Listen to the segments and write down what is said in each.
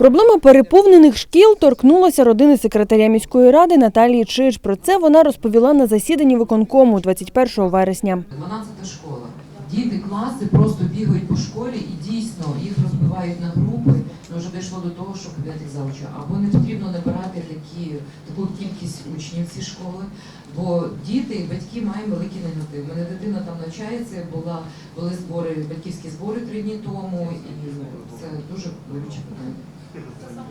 Проблема переповнених шкіл торкнулася родини секретаря міської ради Наталії Чиж. Про це вона розповіла на засіданні виконкому 21 вересня. 12 школа. Діти, класи просто бігають по школі і дійсно їх розбивають на групи. Ну вже дійшло до того, що їх завча. Або не потрібно набирати такі таку кількість учнів ці школи. Бо діти і батьки мають великий негатив. У мене дитина там навчається, була були збори, батьківські збори три дні тому, і це дуже болюче питання.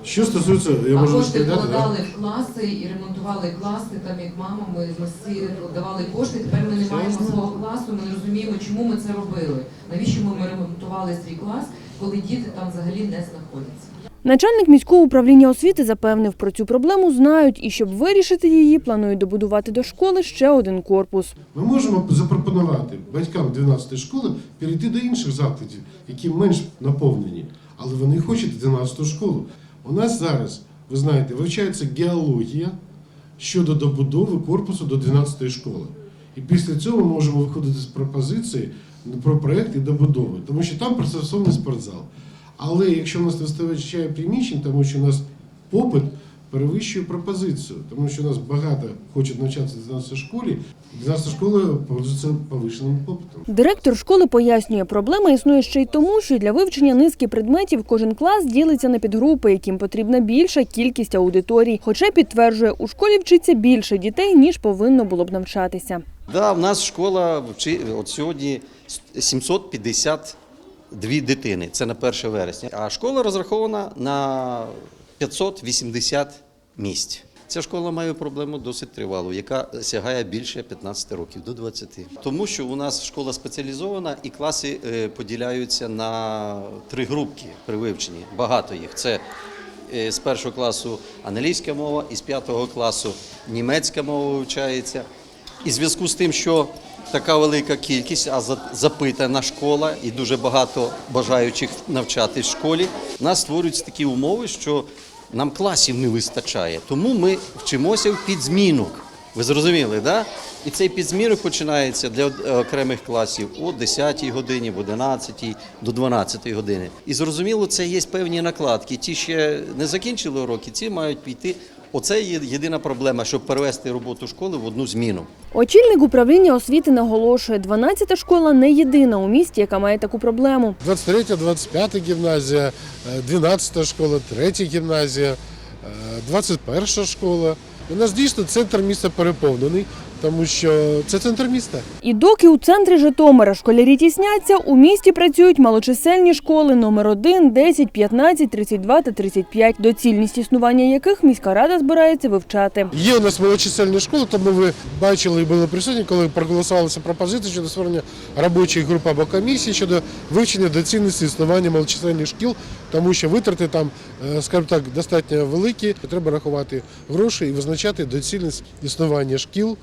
Що стосується, я а можу кошти розповідати, да? в класи і ремонтували класи. Там як мама, ми, ми всі давали кошти. Тепер ми не маємо свого класу. Ми не розуміємо, чому ми це робили. Навіщо ми, ремонтували свій клас, коли діти там взагалі не знаходяться. Начальник міського управління освіти запевнив, про цю проблему знають і щоб вирішити її, планують добудувати до школи ще один корпус. Ми можемо запропонувати батькам 12 школи перейти до інших закладів, які менш наповнені, але вони хочуть 12 школу. У нас зараз, ви знаєте, вивчається геологія щодо добудови корпусу до 12 школи. І після цього ми можемо виходити з пропозиції про проєкт і добудови, тому що там пристосований спортзал. Але якщо в нас не вистачає приміщень, тому що у нас попит перевищує пропозицію, тому що у нас багато хочуть навчатися в 12 школі, 12 школи пользуються повищеним попитом. Директор школи пояснює, проблема існує ще й тому, що для вивчення низки предметів кожен клас ділиться на підгрупи, яким потрібна більша кількість аудиторій. Хоча підтверджує, у школі вчиться більше дітей, ніж повинно було б навчатися. Да, в нас школа вчи, от сьогодні 752 дитини. Це на 1 вересня. А школа розрахована на 580 місць. Ця школа має проблему досить тривалу, яка сягає більше 15 років до 20. Тому що у нас школа спеціалізована і класи е, поділяються на три групки при вивченні. Багато їх. Це е, з першого класу англійська мова, із п'ятого класу німецька мова вивчається. І в зв'язку з тим, що така велика кількість, а запитана школа і дуже багато бажаючих навчатись в школі, нас створюються такі умови, що нам класів не вистачає. Тому ми вчимося в підзмінок. Ви зрозуміли, да? І цей підзмінок починається для е, окремих класів о 10-й годині, в 11-й, до 12-ї години. І зрозуміло, це є певні накладки. Ті ще не закінчили уроки, ці мають піти. Оце є єдина проблема, щоб перевести роботу школи в одну зміну. Очільник управління освіти наголошує, 12-та школа не єдина у місті, яка має таку проблему. 23, 25-та гімназія, е, 12 школа, 3 гімназія, е, 21 школа. У нас дійсно центр міста переповнений, тому що це центр міста. І доки у центрі Житомира школярі тісняться, у місті працюють малочисельні школи номер 1, 10, 15, 32 та 35, доцільність існування яких міська рада збирається вивчати. Є у нас малочисельні школи, тому ви бачили і були присутні, коли проголосувалися пропозиції щодо створення робочих груп або комісій щодо вивчення доцільності існування малочисельних шкіл, тому що витрати там, е, скажімо так, достатньо великі. Треба рахувати гроші і визначати доцільність існування шкіл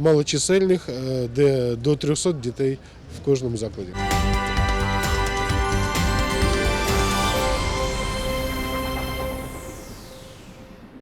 малочисельних, е, де до 300 дітей в кожному закладі.